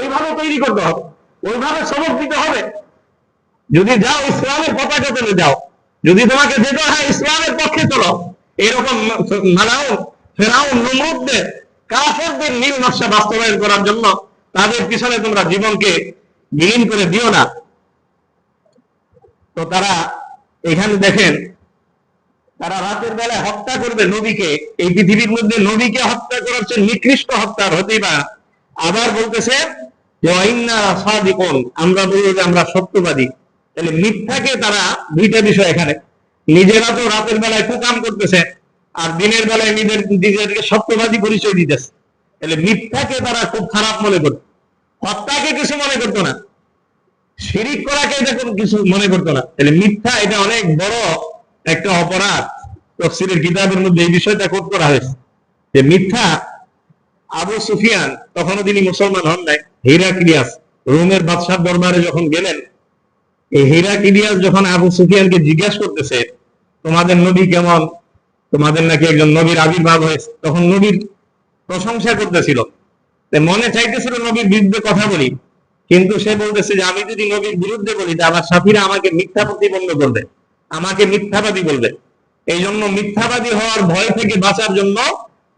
ওইভাবে তৈরি করতে হবে, ওইভাবে সবক দিতে হবে। যদি যাও ইসলামের পতাকা তুলে যাও, যদি তোমাকে যেতে হয় ইসলামের পক্ষে চলো। এরকম মালাও ফেরাও, নমরুদদের, কাফেরদের নীল নকশা বাস্তবায়ন করার জন্য তাদের পিছনে তোমরা জীবনকে বিলীন করে দিও না। তো তারা এখানে দেখেন, তারা রাতের বেলায় হত্যা করবে নবীকে। এই পৃথিবীর মধ্যে নবীকে হত্যা করার চেয়ে নিকৃষ্ট হত্যার হতেই পারে। আবার বলতেছে আমরা বলব যে, আমরা সত্যবাদী তাহলে মিথ্যাকে তারা দুইটা বিষয় এখানে। নিজেরা তো রাতের বেলায় কুকাম করতেছে, আর দিনের বেলায় নিজের, নিজেদেরকে সত্যবাদী পরিচয় দিতেছে। তাহলে মিথ্যাকে তারা খুব খারাপ মনে করত। হত্যাকে কিছু মনে করতো না। শিরিক করাকে এটা কোনো কিছু মনে করতো না। তাহলে মিথ্যা এটা অনেক বড় একটা অপরাধ। তফসিলের কিতাবের মধ্যে এই বিষয়টা কোট করা হয়েছে। যে মিথ্যা আবু সুফিয়ান, তখনও তিনি মুসলমান হন নাই। হিরাক্লিয়াস, রোমের বাদশাহ দরবারে যখন গেলেন, এই হিরাক্লিয়াস যখন আবু সুফিয়ানকে জিজ্ঞাসা করতেছে, তোমাদের নবী কেমন? তোমাদের নাকি একজন নবীর আবির্ভাব হয়েছে? তখন নবীর প্রশংসা করতেছিল। মনে চাইতেছিল নবীর বিরুদ্ধে কথা বলি, কিন্তু সে বলতেছে যে, আমি যদি নবীর বিরুদ্ধে বলি, তা আমার সাথীরা আমাকে মিথ্যা প্রতিপন্ন করবে, আমাকে মিথ্যাবাদী বলবে। এই জন্য মিথ্যাবাদী হওয়ার ভয় থেকে বাঁচার জন্য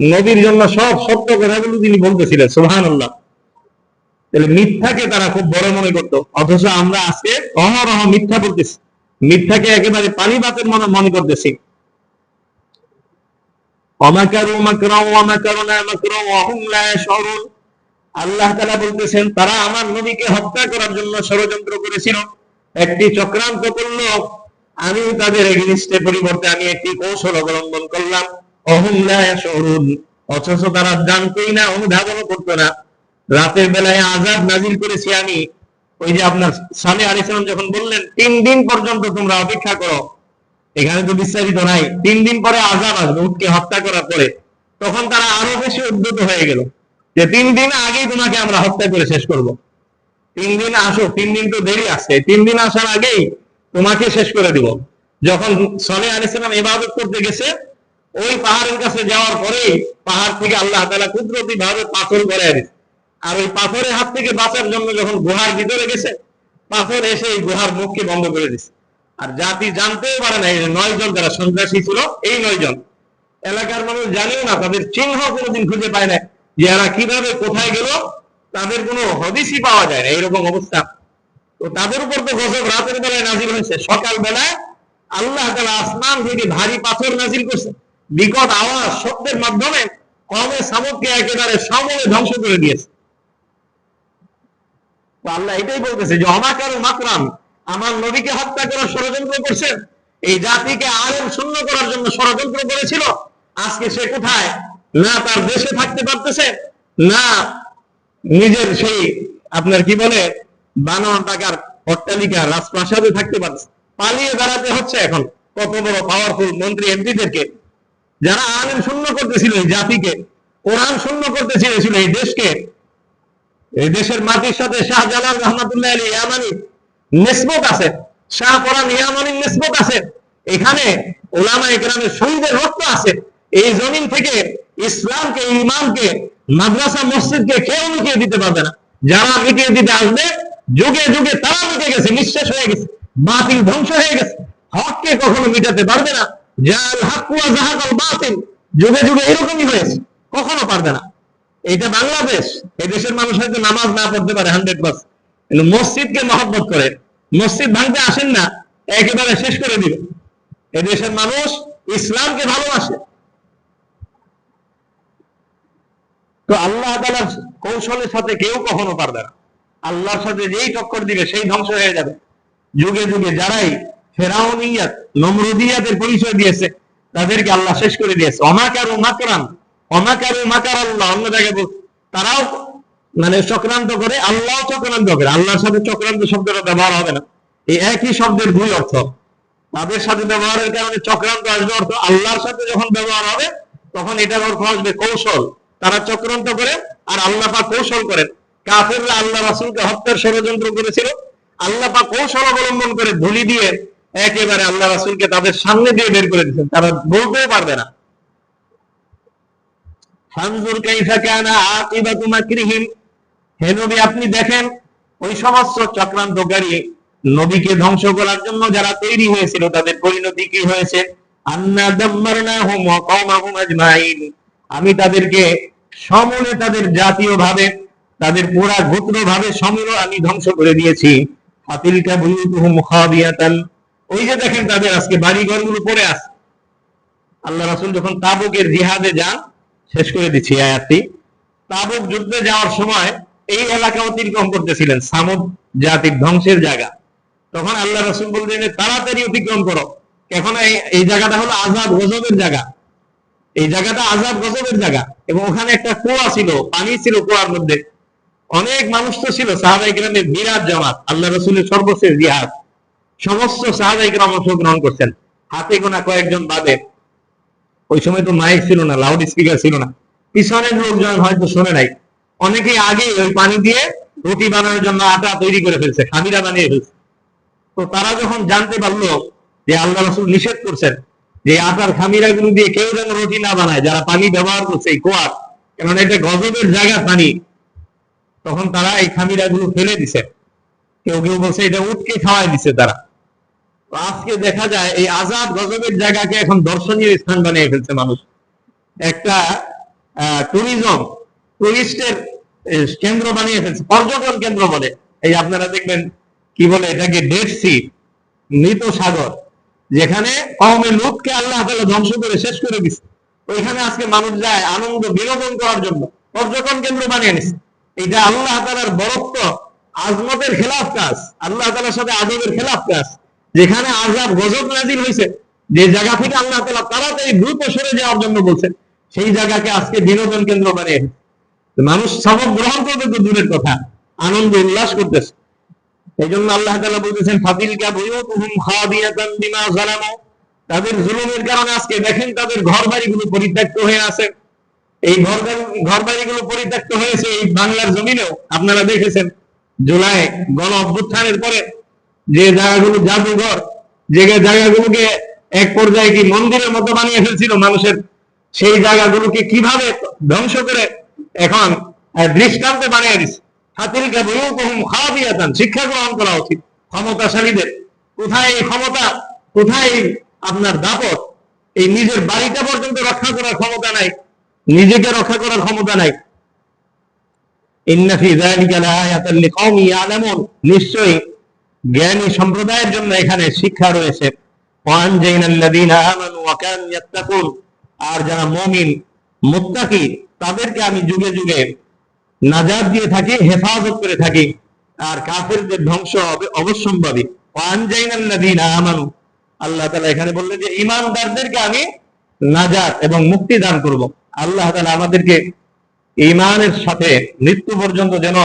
নবীর জন্য সব সত্য কথাগুলো তিনি বলতেছিলেন সুহান আল্লাহ তাহলে মিথ্যাকে তারা খুব বড় মনে করত। অথচ আমরা আজকে অহরহ মিথ্যা বলতেছি। মিথ্যাকে একেবারে পানি বাতের মনে মনে করতেছি। আল্লাহ বলতেছেন, তারা আমার নবীকে হত্যা করার জন্য ষড়যন্ত্র করেছিল। একটি চক্রান্ত করল। আমি তাদের পরিবর্তে আমি একটি কৌশল অবলম্বন করলাম। অথচ তারা জানতোই না, অনুধাবনও করতো না। রাতের বেলায় আজাদ নাজিল করেছি আমি। ওই যে আপনার সালে আলিসালাম যখন বললেন, তিন দিন পর্যন্ত তোমরা অপেক্ষা করো। এখানে তো বিস্তারিত নাই। তিন দিন পরে আজাব আসবে উঠকে হত্যা করার পরে। তখন তারা আরও বেশি উদ্যত হয়ে গেল যে, তিন দিন আগেই তোমাকে আমরা হত্যা করে শেষ করব। তিন দিন আসো, তিন দিন তো দেরি আছে তিন দিন আসার আগেই তোমাকে শেষ করে দিব। যখন সলে আলিসালাম ইবাদত করতে গেছে ওই পাহাড়ের কাছে যাওয়ার পরে পাহাড় থেকে আল্লাহ তালা কুদরতি ভাবে পাথর দিচ্ছে আর ওই পাথরের হাত থেকে বাঁচার জন্য যখন গুহার ভিতরে গেছে, পাথর এসে এই গুহার মুখকে বন্ধ করে দিচ্ছে আর জাতি জানতেও পারে না নয় জন যারা সন্ত্রাসী ছিল, এই নয় জন এলাকার মানুষ জানেও না, তাদের চিহ্ন কোনোদিন খুঁজে পায় না যে এরা কীভাবে কোথায় গেল, তাদের কোনো হদিসই পাওয়া যায় না, এইরকম অবস্থা। তো তাদের উপর তো গজব, রাতের বেলায় নাজিল হয়েছে। সকাল বেলায় আল্লাহ তালা আসমান থেকে ভারী পাথর নাজিল করছে। বিকট আওয়াজ শব্দের মাধ্যমে কমে সামুদকে একেবারে সমূলে ধ্বংস করে দিয়েছে। আল্লাহ এটাই বলতেছে যে, অমাকার মাকরাম, আমার নবীকে হত্যা করার ষড়যন্ত্র করছেন, এই জাতিকে আলেম শূন্য করার জন্য ষড়যন্ত্র করেছিল, আজকে সে কোথায়? না তার দেশে থাকতে পারতেছে, না নিজের সেই আপনার কি বলে, বানান টাকার অট্টালিকা রাজপ্রাসাদে থাকতে পারছে পালিয়ে বেড়াতে হচ্ছে এখন। কত বড় পাওয়ারফুল মন্ত্রী এমপিদেরকে যারা আলেম শূন্য করতেছিল এই জাতিকে, কোরআন শূন্য করতে চেয়েছিল এই দেশকে, এই দেশের মাটির সাথে শাহজালাল রহমতুল্লাহ আলী ইয়ামানি নিসবত আছে। শাহ কোরআন ইয়ামানির নিসবত আছে। এখানে ওলামা একরামের শহীদের রক্ত আছে। এই জমিন থেকে ইসলামকে ইমানকে মাদ্রাসা, মসজিদকে কেউ মিটিয়ে দিতে পারবে না। যারা মিটিয়ে দিতে আসবে, যুগে যুগে তারা মিটে গেছে, নিঃশেষ হয়ে গেছে, বাতিল ধ্বংস হয়ে গেছে। হককে কখনো মিটাতে পারবে না। যুগে যুগে এরকমই হয়েছে, কখনো পারবে না। এটা বাংলাদেশ, এই দেশের মানুষ হয়তো নামাজ না পড়তে পারে হান্ড্রেড পার্সেন্ট কিন্তু মসজিদকে মহব্বত করে, মসজিদ ভাঙতে আসেন না, একেবারে শেষ করে দিবে। এই দেশের মানুষ ইসলামকে ভালোবাসে। তো আল্লাহ তালার কৌশলের সাথে কেউ কখনো পারবে না। আল্লাহর সাথে যেই টক্কর দিবে, সেই ধ্বংস হয়ে যাবে। যুগে যুগে যারাই ফেরাউনিয়াত নমরুদিয়াতের পরিচয় দিয়েছে, তাদেরকে আল্লাহ শেষ করে দিয়েছে। অমাকারু মাকরান, অমাকারু মাকার আল্লাহ অন্য জায়গায় তারাও মানে চক্রান্ত করে আল্লাহ চক্রান্ত করে। আল্লাহর সাথে চক্রান্ত শব্দটা ব্যবহার হবে না। এই একই শব্দের দুই অর্থ। তাদের সাথে ব্যবহারের কারণে চক্রান্ত আসবে অর্থ আল্লাহর সাথে যখন ব্যবহার হবে, তখন এটার অর্থ আসবে কৌশল। তারা চক্রান্ত করে আর আল্লাহ পাক কৌশল করেন। কাফেররা আল্লাহ রাসুলকে হত্যার ষড়যন্ত্র করেছিল। আল্লাহ পাক কৌশল অবলম্বন করে ধুলি দিয়ে একেবারে আল্লাহ রাসুলকে তাদের সামনে দিয়ে বের করে দিচ্ছেন তারা বলতেও পারবে না। ফানজুর কাইফা কানা আকিবাতু মাকরিহিম। হে নবী, আপনি দেখেন, ওই সমস্ত চক্রান্তকারী নবীকে ধ্বংস করার জন্য যারা তৈরি হয়েছিল, তাদের পরিণতি কি হয়েছে? আন্না দাম্মারনাহুম ওয়া কওমাহুম আজমাইন। আমি তাদেরকে সমূলে তাদের জাতীয় ভাবে তাদের পুরা গোত্র ভাবে সমূল আমি ধ্বংস করে দিয়েছি। ফাতিলকা বুয়ুতুহুম ওই যে দেখেন তাদের আজকে বাড়ি ঘরগুলো পড়ে আছে। আল্লাহ রাসূল যখন তাবুকের জিহাদে যান, শেষ করে দিচ্ছি আয়াতটি। তাবুক যুদ্ধে যাওয়ার সময় এই এলাকা অতিক্রম করতেছিলেন, সামুদ জাতির ধ্বংসের জায়গা। তখন আল্লাহ রসুল বললেন তাড়াতাড়ি অতিক্রম করো। এখন এই জায়গাটা হলো আজাদ গজবের জায়গা। এই জায়গাটা আজাদ গজবের জায়গা এবং ওখানে একটা কুয়া ছিল, পানি ছিল কুয়ার মধ্যে। অনেক মানুষ তো ছিল সাহাবাই গ্রামের বিরাট জামাত, আল্লাহ রসুলের সর্বশেষ জিহাদ। সমস্ত সাহাবাই গ্রাম অংশগ্রহণ করছেন। হাতে গোনা কয়েকজন বাদে। ওই সময় তো মাইক ছিল না লাউড স্পিকার ছিল না। পিছনের লোকজন হয়তো শোনে নাই। অনেকে আগে ওই পানি দিয়ে রুটি বানানোর জন্য আটা তৈরি করে ফেলছে, খামিরা বানিয়ে ফেলছে। তো তারা যখন জানতে পারল যে আল্লাহ রসুল নিষেধ করছেন যে আটার খামিরা গুলো দিয়ে কেউ যেন রুটি না বানায়, যারা পানি ব্যবহার করছে এই কোয়ার, কেননা এটা গজবের জায়গা পানি, তখন তারা এই খামিরা গুলো ফেলে দিছে। কেউ কেউ বলছে এটা উঠকে খাওয়াই দিছে তারা। আজকে দেখা যায় এই আজাদ গজবের জায়গাকে এখন দর্শনীয় স্থান বানিয়ে ফেলছে মানুষ। একটা ট্যুরিজম টুরিস্টের কেন্দ্র বানিয়ে ফেলছে, পর্যটন কেন্দ্র বলে। এই আপনারা দেখবেন কি বলে এটাকে ডেড সি মৃত সাগর, যেখানে কমে লোককে আল্লাহ তাআলা ধ্বংস করে শেষ করে দিচ্ছে ওইখানে আজকে মানুষ যায় আনন্দ, বিনোদন করার জন্য, পর্যটন কেন্দ্র বানিয়ে নিচ্ছে এটা আল্লাহ তাআলার বরত্ব, আজমতের খেলাফ কাজ, আল্লাহ তাআলার সাথে আদবের খেলাফ কাজ। যেখানে আজাব গজব নাজিল হয়েছে যে জায়গা থেকে আল্লাহ তাআলা তাড়াতাড়ি দ্রুত সরে যাওয়ার জন্য বলছেন, সেই জায়গাকে আজকে বিনোদন কেন্দ্র বানিয়ে মানুষ সবক গ্রহণ করবে তো দূরের কথা, আনন্দ উল্লাস করতেছে। এই জন্য আল্লাহ তাআলা বলতেছেন ফাতিলকা বুয়ুতুহুম খাদিয়াতান বিমা যালামু। তাদের জুলুমের কারণে আজকে দেখেন তাদের ঘর বাড়িগুলো পরিত্যক্ত হয়ে আছে। এই ঘর ঘর বাড়িগুলো পরিত্যক্ত হয়েছে এই বাংলার জমিনেও। আপনারা দেখেছেন, জুলাই গণ অভ্যুত্থানের পরে যে জায়গাগুলো জাদুঘর, যে জায়গাগুলোকে এক পর্যায়ে কি মন্দিরের মতো বানিয়ে ফেলছিল মানুষের, সেই জায়গাগুলোকে কীভাবে ধ্বংস করে এখন দৃষ্টান্তে বানিয়ে দিচ্ছে হাতিলকা খাদিয়াতান শিক্ষা গ্রহণ করা উচিত ক্ষমতাশালীদের। কোথায় এই ক্ষমতা? কোথায় আপনার দাপট? এই নিজের বাড়িটা পর্যন্ত রক্ষা করার ক্ষমতা নাই, নিজেকে রক্ষা করার ক্ষমতা নাই। নিশ্চয়ই জ্ঞানী সম্প্রদায়ের জন্য এখানে শিক্ষা রয়েছে। আর যারা মুমিন, মুত্তাকি, তাদেরকে আমি যুগে যুগে নাজাত দিয়ে থাকি, হেফাজত করে থাকি, আর কাফেরদের ধ্বংস হবে অবশ্যম্ভাবী। আমানু, আল্লাহ তাআলা এখানে বললেন যে ঈমানদারদেরকে আমি নাজাত এবং মুক্তি দান করব। আল্লাহ তাআলা আমাদেরকে ইমানের সাথে মৃত্যু পর্যন্ত যেন